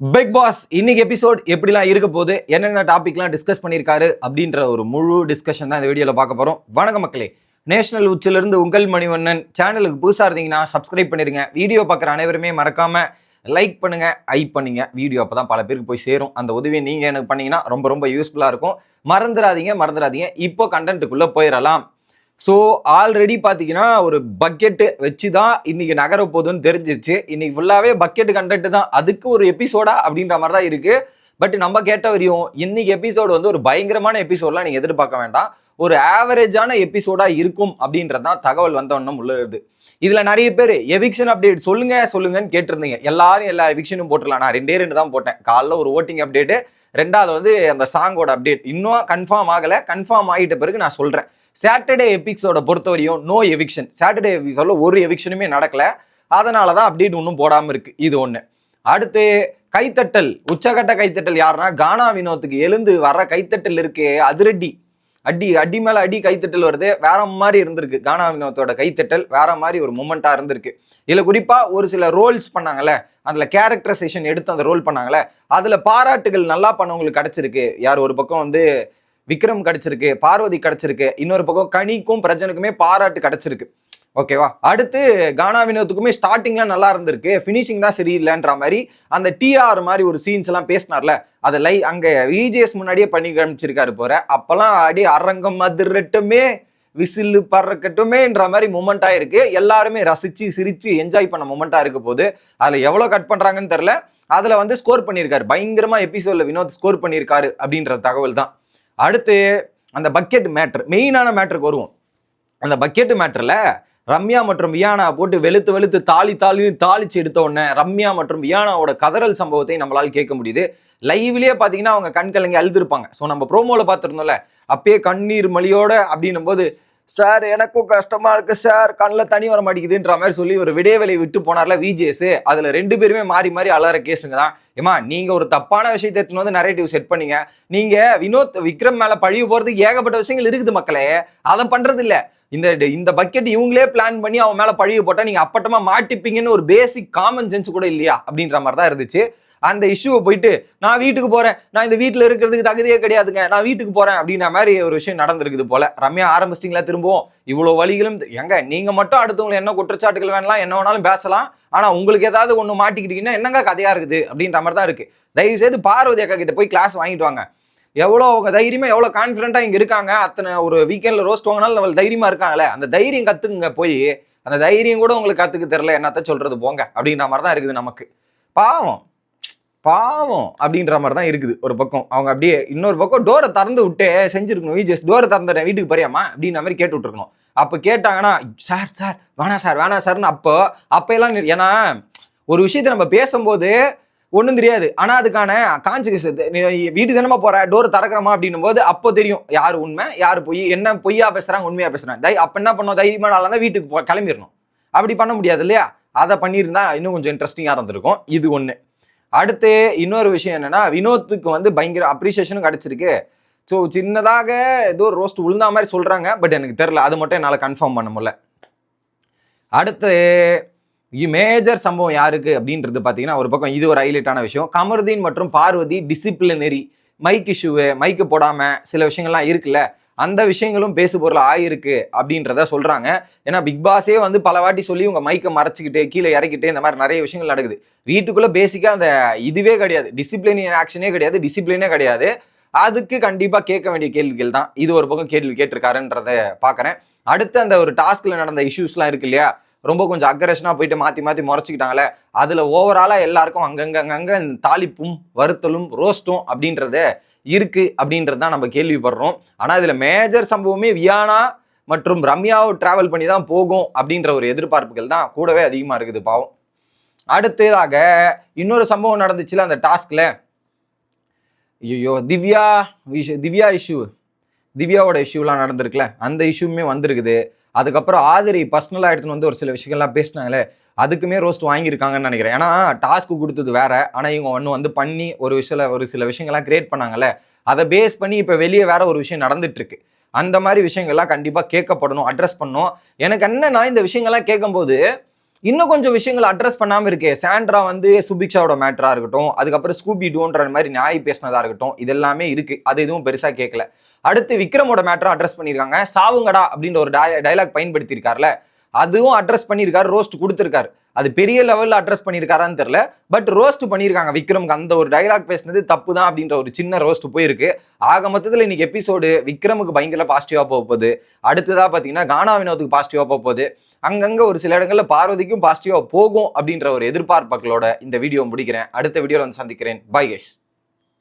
Big pass இன்னைக்கு episode எப்படிலாம் இருக்க போகுது என்னென்ன டாபிக்லாம் டிஸ்கஸ் பண்ணியிருக்காரு அப்படின்ற ஒரு முழு டிஸ்கஷன் தான் இந்த வீடியோவில் பார்க்க போகிறோம் வணக்கம் மக்களே. நேஷனல் உச்சிலிருந்து உங்கள் மணிவண்ணன். சேனலுக்கு புதுசாக இருந்தீங்கன்னா சப்ஸ்கிரைப் பண்ணிடுங்க வீடியோ பார்க்குற அனைவருமே மறக்காமல் லைக் பண்ணுங்க ஐ பண்ணுங்க. வீடியோ அப்போ தான் பல பேருக்கு போய் சேரும். அந்த உதவியை நீங்கள் எனக்கு பண்ணீங்கன்னா ரொம்ப ரொம்ப யூஸ்ஃபுல்லாக இருக்கும். மறந்துடாதீங்க மறந்துடாதீங்க. இப்போ கண்டென்ட்டுக்குள்ளே போயிடலாம். ஸோ ஆல்ரெடி பார்த்தீங்கன்னா ஒரு பக்கெட்டு வச்சு தான் இன்னைக்கு நகர போதுன்னு தெரிஞ்சிச்சு இன்னைக்கு ஃபுல்லாகவே பக்கெட் கண்டென்ட் தான். அதுக்கு ஒரு எபிசோடா அப்படின்ற மாதிரி தான் இருக்கு. பட் நம்ம கேட்ட வரையும் இன்னைக்கு எபிசோடு வந்து ஒரு பயங்கரமான எபிசோட்லாம் நீங்கள் எதிர்பார்க்க வேண்டாம். ஒரு ஆவரேஜான எபிசோடா இருக்கும் அப்படின்றது தான் தகவல் வந்தவண்ணம் உள்ளது இதுல நிறைய பேர் எவிக்ஷன் அப்டேட் சொல்லுங்க சொல்லுங்கன்னு கேட்டிருந்தீங்க. எல்லாரும் எல்லா எவிக்ஷனும் போட்டுடலாம் நான் ரெண்டே ரெண்டு தான் போட்டேன். காலைல ஒரு ஓட்டிங் அப்டேட்டு ரெண்டாவது வந்து அந்த சாங்கோட அப்டேட் இன்னும் கன்ஃபார்ம் ஆகலை. கன்ஃபார்ம் ஆகிட்ட பிறகு நான் சொல்கிறேன் சாட்டர்டே எபிக்ஸோட பொறுத்தவரையும் நோ எவிக்ஷன் சாட்டர்டே எபிக்ஸோட ஒரு எவிக்ஷனுமே நடக்கல. அதனால தான் அப்டேட் ஒன்றும் போடாமல் இருக்குது இது ஒன்று அடுத்து கைத்தட்டல். உச்சகட்ட கைத்தட்டல் யாருன்னா கானா வினோத்துக்கு எழுந்து வர கைத்தட்டல் இருக்கே அதிரடி. அடி அடி மேல அடி கைத்தட்டல் வருது. வேற மாதிரி இருந்திருக்கு. கானா வினோத்தோட கைத்தட்டல் வேற மாதிரி ஒரு மூமெண்டா இருந்திருக்கு. இதுல குறிப்பா ஒரு சில ரோல்ஸ் பண்ணாங்கல்ல. அதுல கேரக்டரைசேஷன் எடுத்து அந்த ரோல் பண்ணாங்கல்ல. அதுல பாராட்டுகள் நல்லா பண்ணவங்களுக்கு கிடைச்சிருக்கு. யார் ஒரு பக்கம் வந்து விக்ரம் கிடைச்சிருக்கு பார்வதி கிடைச்சிருக்கு. இன்னொரு பக்கம் கனிக்கும் பிரஜனுக்குமே பாராட்டு கிடைச்சிருக்கு. ஓகேவா அடுத்து கானா வினோத்துக்குமே ஸ்டார்டிங்லாம் நல்லா இருந்திருக்கு. ஃபினிஷிங் தான் சரியில்லைன்ற மாதிரி அந்த டிஆர் மாதிரி ஒரு சீன்ஸ் எல்லாம் பேசினார்ல அதை லை அங்கே விஜிஎஸ் முன்னாடியே பண்ணி காமிச்சிருக்காரு போற அப்பெல்லாம் அடி அரங்கம் அதிரட்டுமே விசில் பறக்கட்டுமேன்ற மாதிரி மூமெண்ட் இருக்கு. எல்லாருமே ரசிச்சு சிரிச்சு என்ஜாய் பண்ண மூமெண்ட்டாக இருக்க போது அதில் எவ்வளோ கட் பண்றாங்கன்னு தெரில அதில் வந்து ஸ்கோர் பண்ணியிருக்காரு. பயங்கரமாக எபிசோடில் வினோத் ஸ்கோர் பண்ணியிருக்காரு அப்படின்ற தகவல் தான். அடுத்து அந்த பக்கெட் மேட்ரு மெயினான மேட்ருக்கு வருவோம். அந்த பக்கெட் மேட்டரில் ரம்யா மற்றும் வியானா போட்டு வெளுத்து வெளுத்து தாலி தாலின்னு தாளிச்சு எடுத்த உடனே ரம்யா மற்றும் வியானாவோட கதறல் சம்பவத்தை நம்மளால் கேட்க முடியுது. லைவ்லயே பார்த்தீங்கன்னா அவங்க கண் கலங்கி அழுதுருப்பாங்க. ஸோ நம்ம ப்ரோமோவில் பார்த்துருந்தோம்ல அப்பயே கண்ணீர் மலியோட அப்படின்னும் போது சார் எனக்கும் கஷ்டமா இருக்கு சார். கண்ணில் தனி வர மாட்டேங்குதுன்ற மாதிரி சொல்லி ஒரு விடைவேளை விட்டு போனார்ல விஜேஸ் அதுல ரெண்டு பேருமே மாறி மாறி அலற கேஸுங்க தான். ஏமா நீங்க ஒரு தப்பான விஷயத்தை எடுத்துன்னு வந்து நரேட்டிவ் செட் பண்ணீங்க. நீங்க வினோத் விக்ரம் மேல பழிவு போறதுக்கு ஏகப்பட்ட விஷயங்கள் இருக்குது மக்களே. அதை பண்றது இல்ல இந்த இந்த பக்கெட் இவங்களே பிளான் பண்ணி அவன் மேல பழிவு போட்டா நீங்க அப்பட்டமா மாட்டிப்பீங்கன்னு ஒரு பேசிக் காமன் சென்ஸ் கூட இல்லையா? அப்படின்ற மாதிரி தான் இருந்துச்சு. அந்த இஷ்யூவை போயிட்டு நான் வீட்டுக்கு போறேன் நான் இந்த வீட்டில் இருக்கிறதுக்கு தகுதியே கிடையாதுங்க நான் வீட்டுக்கு போறேன் அப்படின்ற மாதிரி ஒரு விஷயம் நடந்திருக்குது போல. ரம்யா ஆரம்பிச்சிட்டிங்களா திரும்பவும்? இவ்வளோ வழிகளும் எங்க நீங்க மட்டும் அடுத்தவங்களை என்ன குற்றச்சாட்டுகள் வேணலாம் என்ன வேணாலும் பேசலாம். ஆனா உங்களுக்கு ஏதாவது ஒன்று மாட்டிக்கிட்டீங்கன்னா என்னங்க கதையா இருக்குது? அப்படின்ற மாதிரி தான் இருக்கு. தயவு செய்து பார்வதி அக்கா கிட்ட போய் கிளாஸ் வாங்கிட்டு வாங்க. எவ்வளோ அவங்க தைரியமா எவ்வளோ கான்ஃபிடென்ட்டாக இங்கே இருக்காங்க. அத்தனை ஒரு வீக்கெண்டில் ரோஸ்ட் வாங்கினாலும் அவள் தைரியமா இருக்காங்களே அந்த தைரியம் கத்துக்குங்க போய். அந்த தைரியம் கூட உங்களுக்கு கத்துக்க தெரில என்னத்த சொல்றது? போங்க. அப்படின்ற மாதிரி தான் இருக்குது நமக்கு. பாவம். பாவம் அப்படின்ற மாதிரி தான் இருக்குது ஒரு பக்கம். அவங்க அப்படியே இன்னொரு பக்கம் டோரை திறந்து விட்டு செஞ்சிருக்கணும் விஜஸ் டோரை திறந்துட்டேன் வீட்டுக்கு பரியாமா அப்படின்ற மாதிரி கேட்டு விட்டுருக்கணும். அப்போ கேட்டாங்கன்னா சார் சார் வேணாம் சார் வேணாம் சார்னு அப்போ அப்போ எல்லாம் ஏன்னா ஒரு விஷயத்தை நம்ம பேசும்போது ஒன்றும் தெரியாது. ஆனால் அதுக்கான கான்சிக்வன்ஸ் நீ வீட்டுக்கு தானே போற? டோர் திறக்கிறமா? அப்படின்னும் போது அப்போ தெரியும். யார் உண்மை? யார் பொய்? என்ன பொய்யா பேசுறாங்க? உண்மையா பேசுறாங்க? தை அப்போ என்ன பண்ணோம்? தைரியமான ஆளா வீட்டுக்கு போ கிளம்பிடணும். அப்படி பண்ண முடியாது இல்லையா? அதை பண்ணியிருந்தா இன்னும் கொஞ்சம் இன்ட்ரெஸ்டிங்காக இருந்திருக்கும். இது ஒன்று அடுத்து இன்னொரு விஷயம் என்னன்னா வினோத்துக்கு வந்து பயங்கர அப்ரிசியேஷனும் கிடைச்சிருக்கு. ஸோ சின்னதாக ஏதோ ரோஸ்ட் உளுந்தா மாதிரி சொல்கிறாங்க பட் எனக்கு தெரில அது மட்டும் என்னால் கன்ஃபார்ம் பண்ண முடியல. அடுத்து மேஜர் சம்பவம் யாருக்கு அப்படின்றது பார்த்தீங்கன்னா ஒரு பக்கம் இது ஒரு ஹைலைட்டான விஷயம். கமருதீன் மற்றும் பார்வதி டிசிப்ளினரி மைக் இஷ்யூவு மைக்கு போடாமல் சில விஷயங்கள்லாம் இருக்குல்ல அந்த விஷயங்களும் பேசு பொருள் ஆயிருக்கு அப்படின்றத சொல்றாங்க. ஏன்னா பிக் பாஸே வந்து பல வாட்டி சொல்லி உங்க மைக்கை மறைச்சிக்கிட்டு கீழே இறக்கிட்டு இந்த மாதிரி நிறைய விஷயங்கள் நடக்குது. வீட்டுக்குள்ள பேசிக்கா அந்த இதுவே கிடையாது. டிசிப்ளின் ஆக்ஷனே கிடையாது. டிசிப்ளினே கிடையாது. அதுக்கு கண்டிப்பா கேட்க வேண்டிய கேள்விகள் தான். இது ஒரு பக்கம் கேள்வி கேட்டிருக்காருன்றத பாக்குறேன். அடுத்து அந்த ஒரு டாஸ்க்ல நடந்த இஷ்யூஸ்லாம் இருக்கு இல்லையா? ரொம்ப கொஞ்சம் அக்ரஷனாக போயிட்டு மாற்றி மாற்றி முறைச்சிக்கிட்டாங்களே அதில் ஓவராலாக எல்லாருக்கும் அங்கங்கே அங்கங்கே தாளிப்பும் வறுத்தலும் ரோஸ்ட்டும் அப்படின்றத இருக்கு அப்படின்றது தான் நம்ம கேள்விப்படுறோம். ஆனால் இதில் மேஜர் சம்பவமே வியானா மற்றும் ரம்யாவை டிராவல் பண்ணி தான் போகும் அப்படின்ற ஒரு எதிர்பார்ப்புகள் தான் கூடவே அதிகமாக இருக்குது பாவம். அடுத்ததாக இன்னொரு சம்பவம் நடந்துச்சுல அந்த டாஸ்கில். ஐயோ திவ்யா விஷ- திவ்யா இஷ்யூ திவ்யாவோட இஷ்யூலாம் நடந்திருக்குல்ல அந்த இஷ்யூமே வந்திருக்குது. அதுக்கப்புறம் ஆதிரி பர்சனலாக எடுத்துன்னு வந்து ஒரு சில விஷயங்கள்லாம் பேசினாங்களே அதுக்குமே ரோஸ்ட் வாங்கியிருக்காங்கன்னு நினைக்கிறேன். ஏன்னா டாஸ்க் கொடுத்தது வேற. ஆனால் இவங்க ஒன்று வந்து பண்ணி ஒரு விஷயம் ஒரு சில விஷயங்கள்லாம் கிரியேட் பண்ணாங்கல்ல அதை பேஸ் பண்ணி இப்போ வெளியே வேற ஒரு விஷயம் நடந்துட்டு இருக்கு அந்த மாதிரி விஷயங்கள்லாம் கண்டிப்பாக கேட்கப்படணும் அட்ரஸ் பண்ணணும். எனக்கு என்னன்னா இந்த விஷயங்கள்லாம் கேட்கும்போது இன்னும் கொஞ்சம் விஷயங்கள் அட்ரஸ் பண்ணாமல் இருக்கே. சாண்ட்ரா வந்து சுபிக்ஷாவோட மேட்டராக இருக்கட்டும் அதுக்கப்புறம் ஸ்கூபி டூன்ற மாதிரி நியாய் பேசினதாக இருக்கட்டும் இது எல்லாமே இருக்குது அது எதுவும் பெருசாக கேட்கல அடுத்து விக்ரமோட மேட்டரை அட்ரஸ் பண்ணியிருக்காங்க சாவுங்கடா அப்படின்ற ஒரு டைலாக் பயன்படுத்தியிருக்காருல. அதுவும் அட்ரஸ் பண்ணியிருக்காரு ரோஸ்ட் கொடுத்துருக்காரு. அது பெரிய லெவலில் அட்ரஸ் பண்ணியிருக்காரான்னு தெரில பட் ரோஸ்ட் பண்ணியிருக்காங்க. விக்ரமுக்கு அந்த ஒரு டைலாக் பேசினது தப்பு தான் அப்படின்ற ஒரு சின்ன ரோஸ்ட் போயிருக்கு. ஆக மொத்தத்தில் இன்னைக்கு எபிசோடு விக்ரமுக்கு பயங்கர பாசிட்டிவாக போக போகுது. அடுத்ததாக பார்த்தீங்கன்னா கானா வினோத்துக்கு பாசிட்டிவாக போக போகுது. அங்கங்கே ஒரு சில இடங்களில் பார்வதிக்கும் பாசிட்டிவாக போகும் அப்படின்ற ஒரு எதிர்பார்ப்புகளோட இந்த வீடியோ முடிக்கிறேன். அடுத்த வீடியோவில் வந்து சந்திக்கிறேன். Bye guys